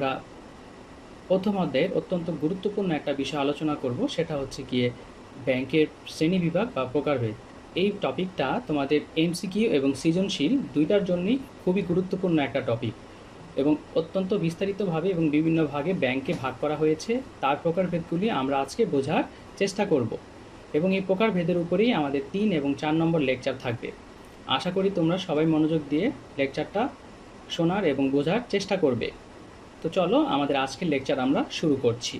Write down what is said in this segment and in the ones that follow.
আমরা প্রথম অধ্যায়ের অত্যন্ত গুরুত্বপূর্ণ একটা বিষয় আলোচনা করব, সেটা হচ্ছে গিয়ে ব্যাংকের শ্রেণীবিভাগ বা প্রকারভেদ। এই টপিকটা তোমাদের এমসিকিউ এবং সৃজনশীল দুইটার জন্যই খুবই গুরুত্বপূর্ণ একটা টপিক এবং অত্যন্ত বিস্তারিতভাবে এবং বিভিন্ন ভাগে ব্যাংকে ভাগ করা হয়েছে, তার প্রকারভেদগুলি আমরা আজকে বোঝার চেষ্টা করব এবং এই প্রকারভেদের উপরেই আমাদের তিন এবং চার নম্বর লেকচার থাকবে। আশা করি তোমরা সবাই মনোযোগ দিয়ে লেকচারটা শোনার এবং বোঝার চেষ্টা করবে। তো চলো আমাদের আজকের লেকচার আমরা শুরু করছি।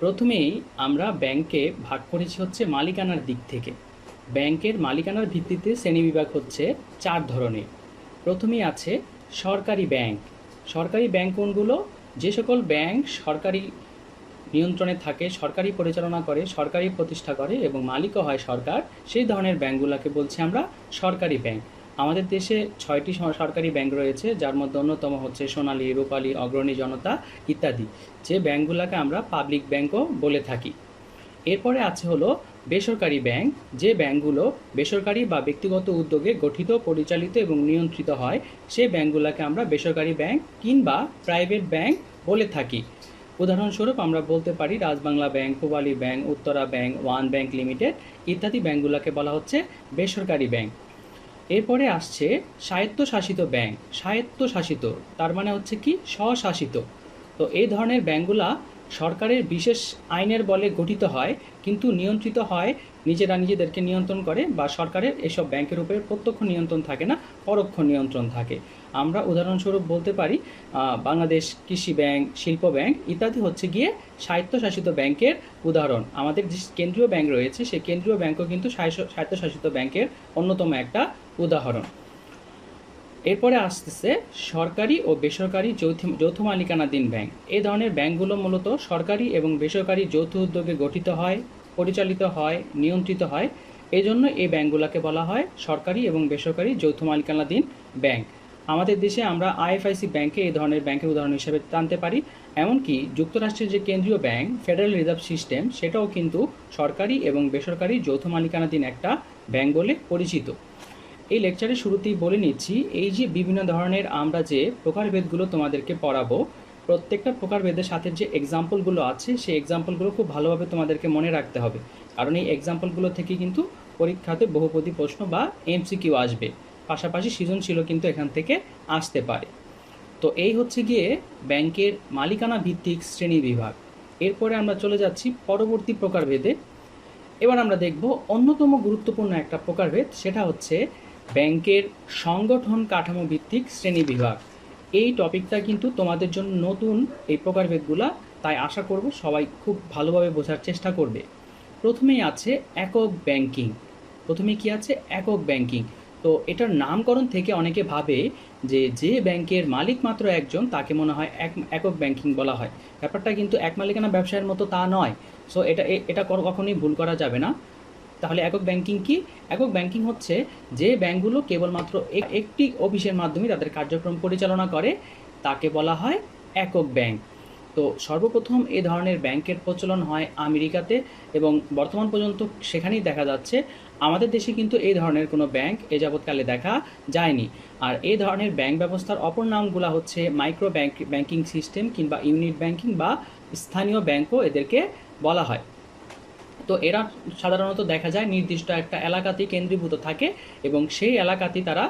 প্রথমেই আমরা ব্যাংকে ভাগ করেছি হচ্ছে মালিকানার দিক থেকে। ব্যাংকের মালিকানার ভিত্তিতে শ্রেণীবিভাগ হচ্ছে চার ধরনের। প্রথমেই আছে সরকারি ব্যাংক সরকারি ব্যাংক কোনগুলো? যে সকল ব্যাংক সরকারি নিয়ন্ত্রণে থাকে, সরকারি পরিচালনা করে, সরকারি প্রতিষ্ঠা করে এবং মালিকও হয় সরকার, সেই ধরনের ব্যাংকগুলোকে বলছি আমরা সরকারি ব্যাংক আমাদের দেশে ছয়টি সরকারি ব্যাংক রয়েছে, যার মধ্যে অন্যতম হচ্ছে সোনালী, রূপালী, অগ্রণী জনতা ইত্যাদি। যে ব্যাংকগুলোকে আমরা পাবলিক ব্যাংকও বলে থাকি। এরপরে আছে হলো বেসরকারি ব্যাংক। যে ব্যাংকগুলো বেসরকারি বা ব্যক্তিগত উদ্যোগে গঠিত, পরিচালিত এবং নিয়ন্ত্রিত হয় সেই ব্যাংকগুলোকে আমরা বেসরকারি ব্যাংক কিংবা প্রাইভেট ব্যাংক বলে থাকি। উদাহরণস্বরূপ আমরা বলতে পারি রাজবাংলা bank, Pubali bank, Uttara bank, one bank limited ইত্যাদি ব্যাংকগুলোকে বলা হচ্ছে বেসরকারি ব্যাংক। এরপরে আসছে স্বায়ত্তশাসিত ব্যাংক। স্বায়ত্তশাসিত, তার মানে হচ্ছে কি স্বশাসিত। তো এই ধরনের ব্যাংকগুলা সরকারের বিশেষ আইনের বলে গঠিত হয়, কিন্তু নিয়ন্ত্রিত হয় নিজেরা নিজেদেরকে নিয়ন্ত্রণ করে বা সরকারের এসব ব্যাংকের উপরে প্রত্যক্ষ নিয়ন্ত্রণ থাকে না, পরোক্ষ নিয়ন্ত্রণ থাকে। আমরা উদাহরণস্বরূপ বলতে পারি বাংলাদেশ কৃষি ব্যাংক, শিল্প ব্যাংক ইত্যাদি হচ্ছে গিয়ে স্বায়ত্তশাসিত ব্যাংকের উদাহরণ। আমাদের যে কেন্দ্রীয় ব্যাংক রয়েছে, সেই কেন্দ্রীয় ব্যাংকও কিন্তু স্বায়ত্ত- স্বায়ত্তশাসিত ব্যাংকের অন্যতম একটা উদাহরণ। এরপরে আসতেছে সরকারি ও বেসরকারি যৌথ যৌথ মালিকানাধীন ব্যাংক। এই ধরনের ব্যাংকগুলো মূলত সরকারি এবং বেসরকারি যৌথ উদ্যোগে গঠিত হয়, পরিচালিত হয়, নিয়ন্ত্রিত হয়। এই জন্য এই ব্যাংকগুলোকে বলা হয় সরকারি এবং বেসরকারি যৌথ মালিকানাধীন ব্যাংক। আমাদের দেশে আমরা আইএফআইসি ব্যাংকে এই ধরনের ব্যাংকের উদাহরণ হিসেবে টানতে পারি। এমনকি যুক্তরাষ্ট্রের যে কেন্দ্রীয় ব্যাংক ফেডারেল রিজার্ভ সিস্টেম সেটাও কিন্তু সরকারি এবং বেসরকারি যৌথ মালিকানাধীন একটা ব্যাংক বলে পরিচিত। এই লেকচারের শুরুতেই বলে নিচ্ছি, এই যে বিভিন্ন ধরনের আমরা যে প্রকারভেদগুলো তোমাদেরকে পড়াবো, প্রত্যেকটা প্রকারভেদের সাথে যে এক্সাম্পলগুলো আছে, সেই এক্সাম্পলগুলো খুব ভালোভাবে তোমাদেরকে মনে রাখতে হবে। কারণ এই এক্সাম্পলগুলো থেকে কিন্তু পরীক্ষাতে বহুপদী প্রশ্ন বা এমসিকিউ আসবে। পাশাপাশি সৃজনশীলও কিন্তু এখান থেকে আসতে পারে। তো এই হচ্ছে গিয়ে ব্যাংকের মালিকানা ভিত্তিক শ্রেণি বিভাগ। এরপরে আমরা চলে যাচ্ছি পরবর্তী প্রকারভেদে। এবার আমরা দেখব অন্যতম গুরুত্বপূর্ণ একটা প্রকারভেদ, সেটা হচ্ছে ব্যাংকের সংগঠন কাঠামো ভিত্তিক শ্রেণি বিভাগ। এই টপিকটা কিন্তু তোমাদের জন্য নতুন এই প্রকারভেদগুলা, তাই আশা করব সবাই খুব ভালোভাবে বোঝার চেষ্টা করবে। প্রথমেই আছে একক ব্যাংকিং। প্রথমে কি আছে? একক ব্যাংকিং। তো এটার নামকরণ থেকে অনেকে ভাবে যে যে ব্যাংকের মালিক মাত্র একজন, তাকে মনে হয় এক, একক ব্যাংকিং বলা হয়। ব্যাপারটা কিন্তু এক মালিকানা ব্যবসায়ের মতো তা নয়। সো এটা এটা কখনোই ভুল করা যাবে না। তাহলে একক ব্যাংকিং কি? একক ব্যাংকিং হচ্ছে যে ব্যাংকগুলো কেবলমাত্র এক- একটি অফিসের মাধ্যমে তাদের কার্যক্রম পরিচালনা করে, তাকে বলা হয় একক ব্যাংক। তো সর্বপ্রথম এ ধরনের ব্যাংকের প্রচলন হয় আমেরিকাতে এবং বর্তমান পর্যন্ত সেখানেই দেখা যাচ্ছে আমাদের দেশে কিন্তু এই ধরনের কোনো ব্যাংক এ যাবৎকালে দেখা যায়নি। আর এই ধরনের ব্যাংক ব্যবস্থার অপর নামগুলো হচ্ছে মাইক্রো ব্যাংক, ব্যাংকিং সিস্টেম কিংবা ইউনিট ব্যাংকিং বা স্থানীয় ব্যাংকও এদেরকে বলা হয়। তো এরা সাধারণত দেখা যায় নির্দিষ্ট একটা এলাকাতেই কেন্দ্রীভূত থাকে এবং সেই এলাকাতেই তারা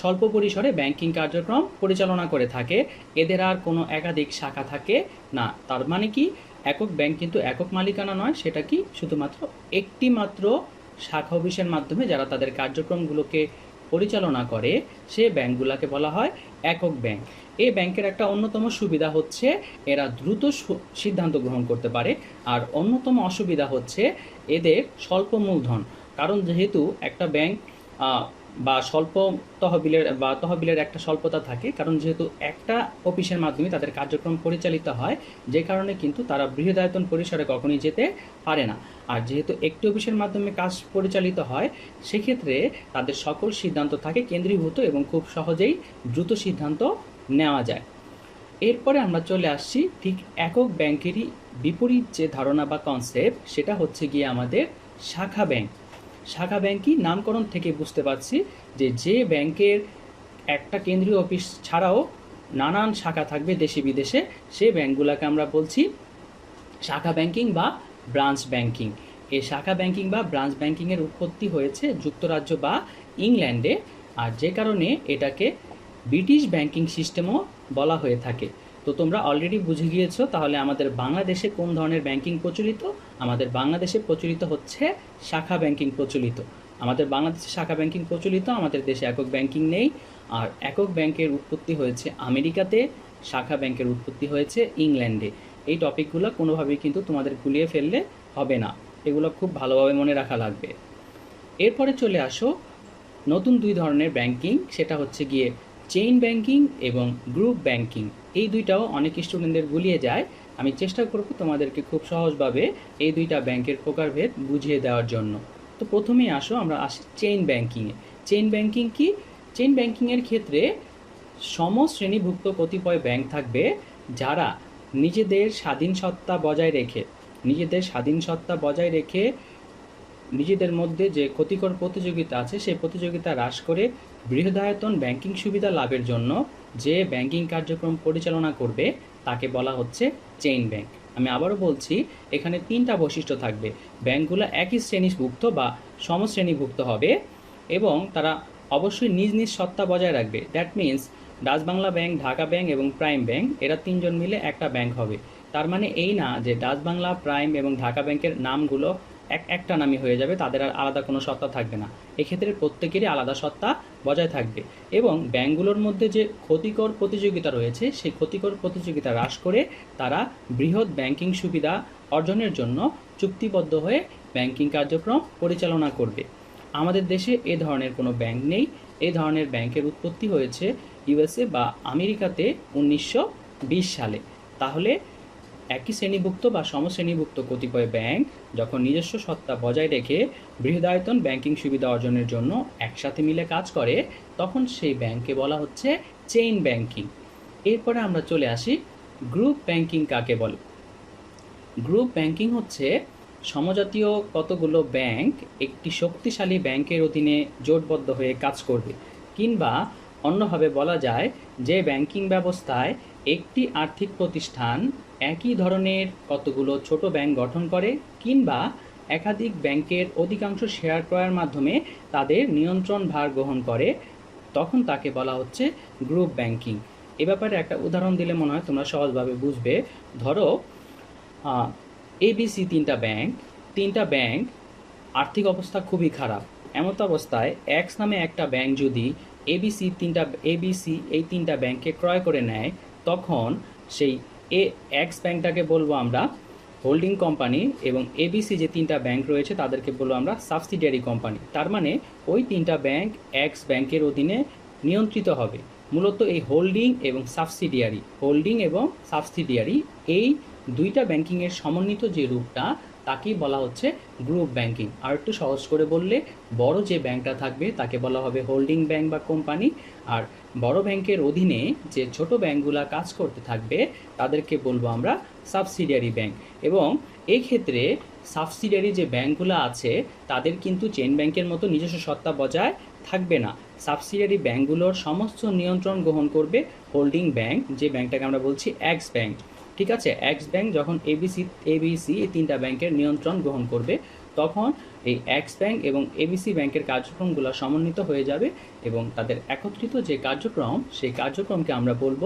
স্বল্প পরিসরে ব্যাংকিং কার্যক্রম পরিচালনা করে থাকে। এদের আর কোনো একাধিক শাখা থাকে না। তার মানে কি? একক ব্যাংক কিন্তু একক মালিকানা নয়, সেটা কি? শুধুমাত্র একটি মাত্র শাখা অফিসের মাধ্যমে যারা তাদের কার্যক্রমগুলোকে পরিচালনা করে, সে ব্যাংকগুলোকে বলা হয় একক ব্যাংক। এই ব্যাংকের একটা অন্যতম সুবিধা হচ্ছে এরা দ্রুত সিদ্ধান্ত গ্রহণ করতে পারে। আর অন্যতম অসুবিধা হচ্ছে এদের স্বল্প মূলধন। কারণ যেহেতু একটা ব্যাংক বা স্বল্প তহবিলের, বা তহবিলের একটা স্বল্পতা থাকে, কারণ যেহেতু একটা অফিসের মাধ্যমে তাদের কার্যক্রম পরিচালিত হয়, যে কারণে কিন্তু তারা বৃহদায়তন পরিসরে কখনোই যেতে পারে না। আর যেহেতু একটি অফিসের মাধ্যমে কাজ পরিচালিত হয়, সেক্ষেত্রে তাদের সকল সিদ্ধান্ত থাকে কেন্দ্রীভূত এবং খুব সহজেই দ্রুত সিদ্ধান্ত নেওয়া যায়। এরপরে আমরা চলে আসছি ঠিক একক ব্যাংকেরই বিপরীত যে ধারণা বা কনসেপ্ট সেটা হচ্ছে গিয়ে আমাদের শাখা ব্যাংক। শাখা ব্যাংকই নামকরণ থেকে বুঝতে পারছি যে যে ব্যাংকের একটা কেন্দ্রীয় অফিস ছাড়াও নানান শাখা থাকবে দেশে বিদেশে। সেই ব্যাংকগুলোকে আমরা বলছি শাখা ব্যাংকিং বা ব্রাঞ্চ ব্যাংকিং। এই শাখা ব্যাংকিং বা ব্রাঞ্চ ব্যাংকিংয়ের উৎপত্তি হয়েছে যুক্তরাজ্য বা ইংল্যান্ডে আর যে কারণে এটাকে ব্রিটিশ ব্যাংকিং সিস্টেমও বলা হয়ে থাকে। তো তোমরা অলরেডি বুঝে গিয়েছো তাহলে আমাদের বাংলাদেশে কোন ধরনের ব্যাংকিং প্রচলিত? আমাদের বাংলাদেশে প্রচলিত হচ্ছে শাখা ব্যাংকিং প্রচলিত। আমাদের বাংলাদেশে শাখা ব্যাংকিং প্রচলিত, আমাদের দেশে একক ব্যাংকিং নেই। আর একক ব্যাংকের উৎপত্তি হয়েছে আমেরিকাতে, শাখা ব্যাংকের উৎপত্তি হয়েছে ইংল্যান্ডে। এই টপিকগুলো কোনোভাবেই কিন্তু তোমাদের গুলিয়ে ফেললে হবে না। এগুলো খুব ভালোভাবে মনে রাখা লাগবে। এরপরে চলে আসো, নতুন দুই ধরনের ব্যাংকিং, সেটা হচ্ছে গিয়ে চেইন ব্যাংকিং এবং গ্রুপ ব্যাংকিং। এই দুইটাও অনেক স্টুডেন্টদের গুলিয়ে যায়। আমি চেষ্টা করব তোমাদেরকে খুব সহজভাবে এই দুইটা ব্যাংকের প্রকারভেদ বুঝিয়ে দেওয়ার জন্য। তো প্রথমেই আসো, আমরা আসি চেইন ব্যাংকিংয়ে। চেইন ব্যাংকিং কি? চেইন ব্যাংকিংয়ের ক্ষেত্রে সম শ্রেণীভুক্ত কতিপয় ব্যাংক থাকবে যারা নিজেদের স্বাধীন সত্তা বজায় রেখে, নিজেদের স্বাধীন সত্তা বজায় রেখে নিজেদের মধ্যে যে ক্ষতিকর প্রতিযোগিতা আছে, সেই প্রতিযোগিতা হ্রাস করে বৃহদায়তন ব্যাংকিং সুবিধা লাভের জন্য যে ব্যাংকিং কার্যক্রম পরিচালনা করবে, তাকে বলা হচ্ছে চেইন ব্যাংক আমি আবারও বলছি, এখানে তিনটা বৈশিষ্ট্য থাকবে। ব্যাংকগুলো একই শ্রেণীভুক্ত বা সমশ্রেণীভুক্ত হবে এবং তারা অবশ্যই নিজ নিজ সত্তা বজায় রাখবে। That means Dutch Bangla bank Dhaka bank এবং প্রাইম ব্যাংক এরা তিনজন মিলে একটা ব্যাংক হবে। তার মানে এই না যে ডাচ বাংলা প্রাইম এবং ঢাকা ব্যাংকের নামগুলো এক একটা নামই হয়ে যাবে, তাদের আর আলাদা কোনো সত্তা থাকবে না। এক্ষেত্রে প্রত্যেকেরই আলাদা সত্তা বজায় থাকবে এবং ব্যাংকগুলোর মধ্যে যে ক্ষতিকর প্রতিযোগিতা রয়েছে, সেই ক্ষতিকর প্রতিযোগিতা হ্রাস করে তারা বৃহৎ ব্যাংকিং সুবিধা অর্জনের জন্য চুক্তিবদ্ধ হয়ে ব্যাংকিং কার্যক্রম পরিচালনা করবে। আমাদের দেশে এ ধরনের কোনো ব্যাংক নেই। এ ধরনের ব্যাংকের উৎপত্তি হয়েছে ইউএসএ বা আমেরিকাতে উনিশশো বিশ সালে। তাহলে একই শ্রেণীভুক্ত বা সমশ্রেণীভুক্ত কতিপয় ব্যাংক যখন নিজস্ব সত্তা বজায় রেখে বৃহদায়তন ব্যাংকিং সুবিধা অর্জনের জন্য একসাথে মিলে কাজ করে, তখন সেই ব্যাংকে বলা হচ্ছে চেইন ব্যাংকিং। এরপরে আমরা চলে আসি গ্রুপ ব্যাংকিং কাকে বলে। গ্রুপ ব্যাংকিং হচ্ছে সমজাতীয় কতগুলো ব্যাংক একটি শক্তিশালী ব্যাংকের অধীনে জোটবদ্ধ হয়ে কাজ করবে কিংবা অন্যভাবে বলা যায় যে ব্যাংকিং ব্যবস্থায় একটি আর্থিক প্রতিষ্ঠান একই ধরনের কতগুলো ছোট ব্যাংক গঠন করে কিংবা একাধিক ব্যাংকের অধিকাংশ শেয়ার ক্রয়ের মাধ্যমে তাদের নিয়ন্ত্রণ ভার গ্রহণ করে, তখন তাকে বলা হচ্ছে গ্রুপ ব্যাংকিং। এ ব্যাপারে একটা উদাহরণ দিলে মনে হয় তোমরা সহজভাবে বুঝবে। ধরো এবিসি তিনটা ব্যাংক তিনটা ব্যাংক আর্থিক অবস্থা খুবই খারাপ। এমত অবস্থায় এক্স নামে একটা ব্যাংক যদি এবিসি তিনটা এবিসি এই তিনটা ব্যাংকে ক্রয় করে নেয়, তখন সেই এ এক্স ব্যাংকটাকে বলব আমরা হোল্ডিং কোম্পানি এবং এবিসি যে তিনটা ব্যাংক রয়েছে তাদেরকে বলব আমরা সাবসিডিয়ারি কোম্পানি তার মানে ওই তিনটা ব্যাংক এক্স ব্যাংকের অধীনে নিয়ন্ত্রিত হবে। মূলত এই হোল্ডিং এবং সাবসিডিয়ারি হোল্ডিং এবং সাবসিডিয়ারি এই দুইটা ব্যাংকিংয়ের সমন্বিত যে রূপটা তাকেই বলা হচ্ছে গ্রুপ ব্যাংকিং আর একটু সহজ করে বললে, বড় যে ব্যাংকটা থাকবে তাকে বলা হবে হোল্ডিং ব্যাংক বা কোম্পানি আর বড় ব্যাংকের অধীনে যে ছোট ব্যাংকগুলো কাজ করতে থাকবে, তাদেরকে বলব আমরা সাবসিডিয়ারি ব্যাংক এবং এই ক্ষেত্রে সাবসিডিয়ারি যে ব্যাংকগুলো আছে, তাদের কিন্তু চেন ব্যাংকের মতো নিজস্ব সত্তা বজায় থাকবে না। সাবসিডিয়ারি ব্যাংকগুলোর সমস্ত নিয়ন্ত্রণ গ্রহণ করবে হোল্ডিং ব্যাংক যে ব্যাংকটাকে আমরা বলছি এক্স ব্যাংক ঠিক আছে? এক্স ব্যাংক যখন এবিসি এবিসি এই তিনটা ব্যাংকের নিয়ন্ত্রণ গ্রহণ করবে, তখন এই এক্স ব্যাংক এবং এবিসি ব্যাংকের কার্যক্রমগুলো সমন্বিত হয়ে যাবে এবং তাদের একত্রিত যে কার্যক্রম, সেই কার্যক্রমকে আমরা বলব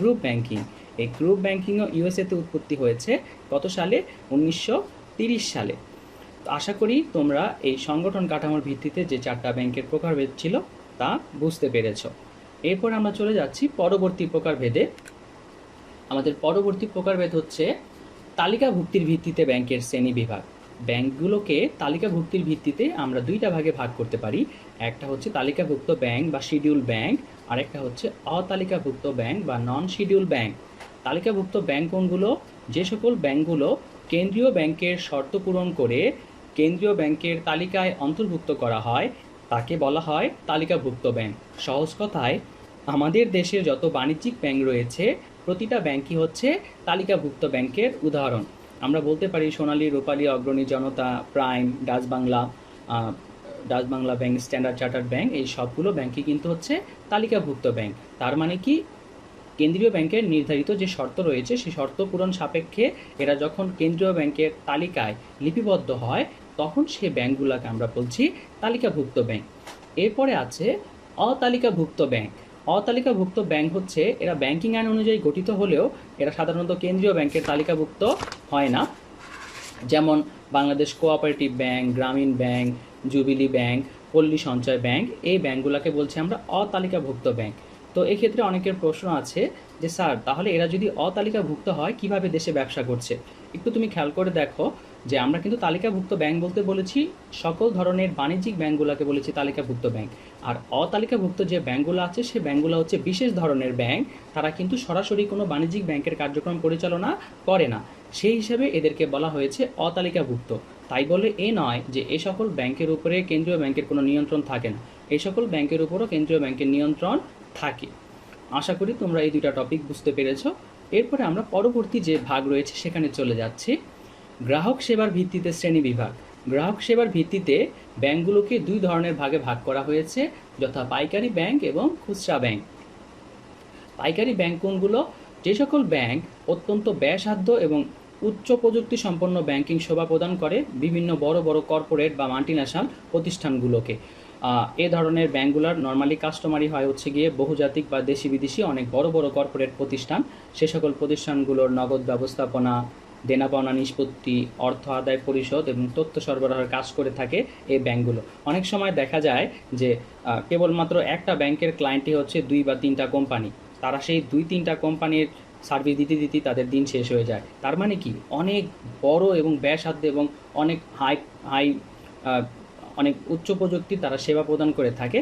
গ্রুপ ব্যাংকিং এই গ্রুপ ব্যাংকিংও ইউএসএতে উৎপত্তি হয়েছে কত সালে? উনিশশো সালে। আশা করি তোমরা এই সংগঠন কাঠামোর ভিত্তিতে যে চারটা ব্যাংকের প্রকারভেদ ছিল তা বুঝতে পেরেছ। এরপর আমরা চলে যাচ্ছি পরবর্তী প্রকারভেদে। আমাদের পরবর্তী প্রকারভেদ হচ্ছে তালিকাভুক্তির ভিত্তিতে ব্যাংকের শ্রেণি বিভাগ ব্যাংকগুলোকে তালিকাভুক্তির ভিত্তিতে আমরা দুইটা ভাগে ভাগ করতে পারি। একটা হচ্ছে তালিকাভুক্ত ব্যাংক বা শিডিউল ব্যাংক আরেকটা হচ্ছে অতালিকাভুক্ত ব্যাংক বা নন শিডিউল ব্যাংক। তালিকাভুক্ত ব্যাংক কোনগুলো? যে সকল ব্যাংকগুলো কেন্দ্রীয় ব্যাংকের শর্ত পূরণ করে কেন্দ্রীয় ব্যাংকের তালিকায় অন্তর্ভুক্ত করা হয়, তাকে বলা হয় তালিকাভুক্ত ব্যাংক। সহজ কথায়, আমাদের দেশের যত বাণিজ্যিক ব্যাংক রয়েছে প্রতিটা ব্যাংকই হচ্ছে তালিকাভুক্ত ব্যাংকের উদাহরণ। আমরা বলতে পারি Sonali, Rupali, Agrani Janata, prime, Dutch Bangla Dutch Bangla bank, Standard Chartered bank, এই সবগুলো ব্যাংকই কিন্তু হচ্ছে তালিকাভুক্ত ব্যাংক। তার মানে কি? কেন্দ্রীয় ব্যাংকের নির্ধারিত যে শর্ত রয়েছে, সেই শর্ত পূরণ সাপেক্ষে এরা যখন কেন্দ্রীয় ব্যাংকের তালিকায় লিপিবদ্ধ হয়, তখন সে ব্যাংকগুলোকে আমরা বলছি তালিকাভুক্ত ব্যাংক। এরপরে আছে অতালিকাভুক্ত ব্যাংক। অতালিকাভুক্ত ব্যাংক হচ্ছে, এরা ব্যাংকিং আইন অনুযায়ী গঠিত হলেও এরা সাধারণত কেন্দ্রীয় ব্যাংকের তালিকাভুক্ত হয় না। যেমন Bangladesh cooperative bank, Grameen bank, jubilee bank, Palli Sanchay bank, এই ব্যাংকগুলোকে বলছি আমরা অতালিকাভুক্ত ব্যাংক। তো এক্ষেত্রে অনেকের প্রশ্ন আছে যে, স্যার, তাহলে এরা যদি অতালিকাভুক্ত হয়, কীভাবে দেশে ব্যবসা করছে? একটু তুমি খেয়াল করে দেখো যে আমরা কিন্তু তালিকাভুক্ত ব্যাংক বলতে বলেছি, সকল ধরনের বাণিজ্যিক ব্যাংকগুলোকে বলেছি তালিকাভুক্ত ব্যাংক। আর অতালিকাভুক্ত যে ব্যাংকগুলো আছে, সে ব্যাংকগুলো হচ্ছে বিশেষ ধরনের ব্যাংক। তারা কিন্তু সরাসরি কোনো বাণিজ্যিক ব্যাংকের কার্যক্রম পরিচালনা করে না। সেই হিসাবে এদেরকে বলা হয়েছে অতালিকাভুক্ত। তাই বলে এ নয় যে এই সকল ব্যাংকের উপরে কেন্দ্রীয় ব্যাংকের কোনো নিয়ন্ত্রণ থাকে না। এই সকল ব্যাংকের উপরও কেন্দ্রীয় ব্যাংকের নিয়ন্ত্রণ থাকে। আশা করি তোমরা এই দুইটা টপিক বুঝতে পেরেছ। এরপরে আমরা পরবর্তী যে ভাগ রয়েছে, সেখানে চলে যাচ্ছি। গ্রাহক সেবার ভিত্তিতে শ্রেণি বিভাগ। গ্রাহক সেবার ভিত্তিতে ব্যাংকগুলোকে দুই ধরনের ভাগে ভাগ করা হয়েছে, যথা পাইকারি ব্যাংক এবং খুচরা ব্যাংক। পাইকারি ব্যাংক কোনগুলো? যে সকল ব্যাংক অত্যন্ত ব্যয়সাধ্য এবং উচ্চ প্রযুক্তি সম্পন্ন ব্যাংকিং সেবা প্রদান করে বিভিন্ন বড় বড় কর্পোরেট বা মাল্টিন্যাশনাল প্রতিষ্ঠানগুলোকে। এ ধরনের ব্যাংকগুলোর নর্মালি কাস্টমারই হয় হচ্ছে গিয়ে বহুজাতিক বা দেশি বিদেশি অনেক বড় বড় কর্পোরেট প্রতিষ্ঠান। সে সকল প্রতিষ্ঠানগুলোর নগদ ব্যবস্থাপনা দেনা পাওনা নিষ্পত্তি, অর্থ আদায় পরিশোধ এবং তথ্য সরবরাহের কাজ করে থাকে এই ব্যাংকগুলো। অনেক সময় দেখা যায় যে কেবলমাত্র একটা ব্যাংকের ক্লায়েন্টই হচ্ছে দুই বা তিনটা কোম্পানি তারা সেই দুই তিনটা কোম্পানির সার্ভিস দিতে দিতে তাদের দিন শেষ হয়ে যায়। তার মানে কি? অনেক বড় এবং ব্যয়সাধ্য এবং অনেক হাই হাই অনেক উচ্চ প্রযুক্তি তারা সেবা প্রদান করে থাকে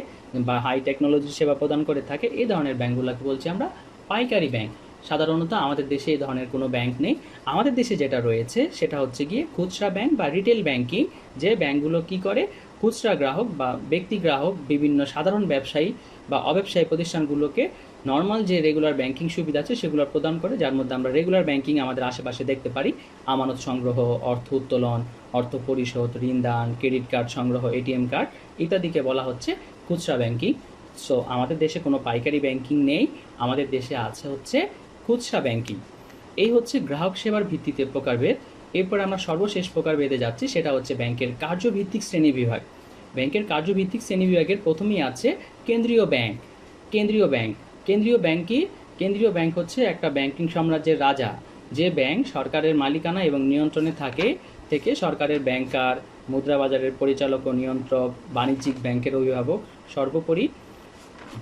বা হাই টেকনোলজি সেবা প্রদান করে থাকে। এই ধরনের ব্যাংকগুলোকে বলছি আমরা পাইকারি ব্যাংক। সাধারণত আমাদের দেশে এই ধরনের কোনো ব্যাংক নেই। আমাদের দেশে যেটা রয়েছে, সেটা হচ্ছে গিয়ে খুচরা ব্যাংক বা রিটেল ব্যাংকিং যে ব্যাংকগুলো কি করে? খুচরা গ্রাহক বা ব্যক্তি গ্রাহক, বিভিন্ন সাধারণ ব্যবসায়ী বা অব্যবসায়ী প্রতিষ্ঠানগুলোকে নর্মাল যে রেগুলার ব্যাংকিং সুবিধা আছে, সেগুলো প্রদান করে, যার মধ্যে আমরা রেগুলার ব্যাংকিং আমাদের আশেপাশে দেখতে পারি। আমানত সংগ্রহ, অর্থ উত্তোলন, অর্থ পরিশোধ ঋণদান ক্রেডিট কার্ড সংগ্রহ এটিএম কার্ড ইত্যাদিকে বলা হচ্ছে খুচরা ব্যাংকিং সো আমাদের দেশে কোনো পাইকারি ব্যাংকিং নেই। আমাদের দেশে আছে হচ্ছে খুচরা ব্যাংকিং এই হচ্ছে গ্রাহক সেবার ভিত্তিতে প্রকারভেদ। এরপর আমরা সর্বশেষ প্রকারভেদে যাচ্ছি, সেটা হচ্ছে ব্যাংকের কার্যভিত্তিক শ্রেণি বিভাগ। ব্যাংকের কার্যভিত্তিক শ্রেণি বিভাগের প্রথমেই আছে কেন্দ্রীয় ব্যাংক। কেন্দ্রীয় ব্যাংক। কেন্দ্রীয় ব্যাংক কি? কেন্দ্রীয় ব্যাংক হচ্ছে একটা ব্যাংকিং সাম্রাজ্যের রাজা, যে ব্যাংক সরকারের মালিকানা এবং নিয়ন্ত্রণে থাকে, থেকে সরকারের ব্যাংকার মুদ্রা বাজারের পরিচালক ও নিয়ন্ত্রক, বাণিজ্যিক ব্যাংকের অভিভাবক, সর্বোপরি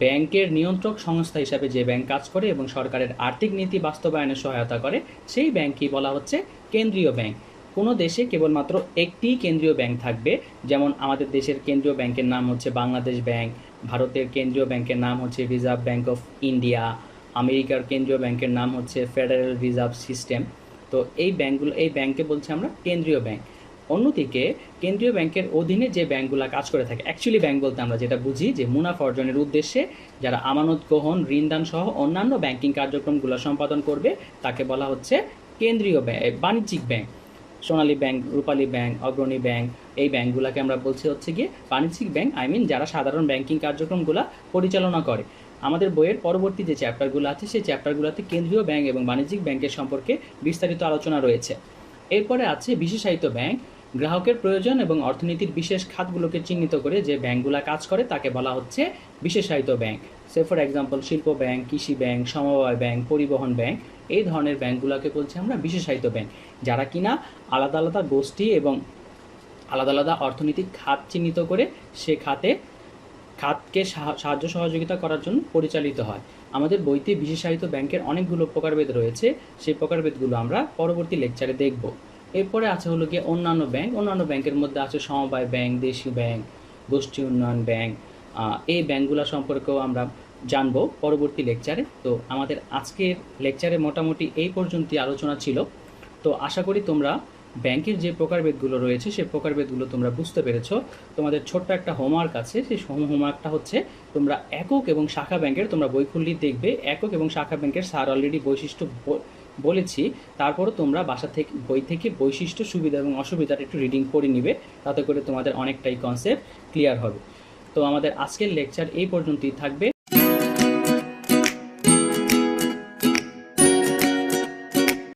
ব্যাংকের নিয়ন্ত্রক সংস্থা হিসাবে যে ব্যাংক কাজ করে এবং সরকারের আর্থিক নীতি বাস্তবায়নে সহায়তা করে, সেই ব্যাংকই বলা হচ্ছে কেন্দ্রীয় ব্যাংক। কোনো দেশে কেবলমাত্র একটি কেন্দ্রীয় ব্যাংক থাকবে, যেমন আমাদের দেশের কেন্দ্রীয় ব্যাংকের নাম হচ্ছে বাংলাদেশ ব্যাংক, ভারতের কেন্দ্রীয় ব্যাংকের নাম হচ্ছে রিজার্ভ ব্যাংক অফ ইন্ডিয়া, আমেরিকার কেন্দ্রীয় ব্যাংকের নাম হচ্ছে ফেডারেল রিজার্ভ সিস্টেম। তো এই ব্যাংকগুলো, এই ব্যাংকে বলছে আমরা কেন্দ্রীয় ব্যাংক। অন্যদিকে কেন্দ্রীয় ব্যাংকের অধীনে যে ব্যাংকগুলো কাজ করে থাকে অ্যাকচুয়ালি ব্যাংক বলতে আমরা যেটা বুঝি যে মুনাফা অর্জনের উদ্দেশ্যে যারা আমানত গ্রহণ ঋণদান সহ অন্যান্য ব্যাংকিং কার্যক্রমগুলো সম্পাদন করবে, তাকে বলা হচ্ছে কেন্দ্রীয় বাণিজ্যিক bank. Sonali bank, Rupali bank, Agrani bank, এই ব্যাংকগুলোকে আমরা বলছি হচ্ছে গিয়ে বাণিজ্যিক ব্যাংক আই মিন যারা সাধারণ ব্যাংকিং কার্যক্রমগুলো পরিচালনা করে। আমাদের বইয়ের পরবর্তী যে চ্যাপ্টারগুলো আছে, সেই চ্যাপ্টারগুলোতে কেন্দ্রীয় ব্যাংক এবং বাণিজ্যিক ব্যাংকের সম্পর্কে বিস্তারিত আলোচনা রয়েছে। এরপরে আছে বিশেষায়িত ব্যাংক গ্রাহকের প্রয়োজন এবং অর্থনীতির বিশেষ খাতগুলোকে চিহ্নিত করে যে ব্যাংকগুলো কাজ করে, তাকে বলা হচ্ছে বিশেষায়িত ব্যাংক। সে ফর এক্সাম্পল শিল্প ব্যাংক, কৃষি ব্যাংক, সমবায় ব্যাংক, পরিবহন ব্যাংক, এই ধরনের ব্যাংকগুলোকে বলছি আমরা বিশেষায়িত ব্যাংক, যারা কিনা আলাদা আলাদা গোষ্ঠী এবং আলাদা আলাদা অর্থনৈতিক খাত চিহ্নিত করে সে খাতে, খাতকে সাহা- সাহায্য সহযোগিতা করার জন্য পরিচালিত হয়। আমাদের বইতে বিশেষায়িত ব্যাংকের অনেকগুলো প্রকারভেদ রয়েছে, সেই প্রকারভেদগুলো আমরা পরবর্তী লেকচারে দেখব। এরপরে আছে হলো গিয়ে অন্যান্য ব্যাংক। অন্যান্য ব্যাংকের মধ্যে আছে সমবায় ব্যাংক দেশি ব্যাংক, গোষ্ঠী উন্নয়ন ব্যাংক। এই ব্যাংকগুলো সম্পর্কেও আমরা জানব পরবর্তী লেকচারে। তো আমাদের আজকের লেকচারে মোটামুটি এই পর্যন্তই আলোচনা ছিল। তো আশা করি তোমরা ব্যাংকের যে প্রকারভেদগুলো রয়েছে সেই প্রকারভেদগুলো তোমরা বুঝতে পেরেছ। তোমাদের ছোট্ট একটা হোমওয়ার্ক আছে, সেই হোমওয়ার্কটা হচ্ছে তোমরা একক এবং শাখা ব্যাংকের তোমরা বই খুললি দেখবে, একক এবং শাখা ব্যাংকের স্যার অলরেডি বৈশিষ্ট্য বলেছি, তারপরও তোমরা বাসা থেকে, বই থেকে বৈশিষ্ট্য, সুবিধা এবং অসুবিধাটা একটু রিডিং করে নিবে, তাতে করে তোমাদের অনেকটাই কনসেপ্ট ক্লিয়ার হবে। তো আমাদের আজকের লেকচার এই পর্যন্তই থাকবে।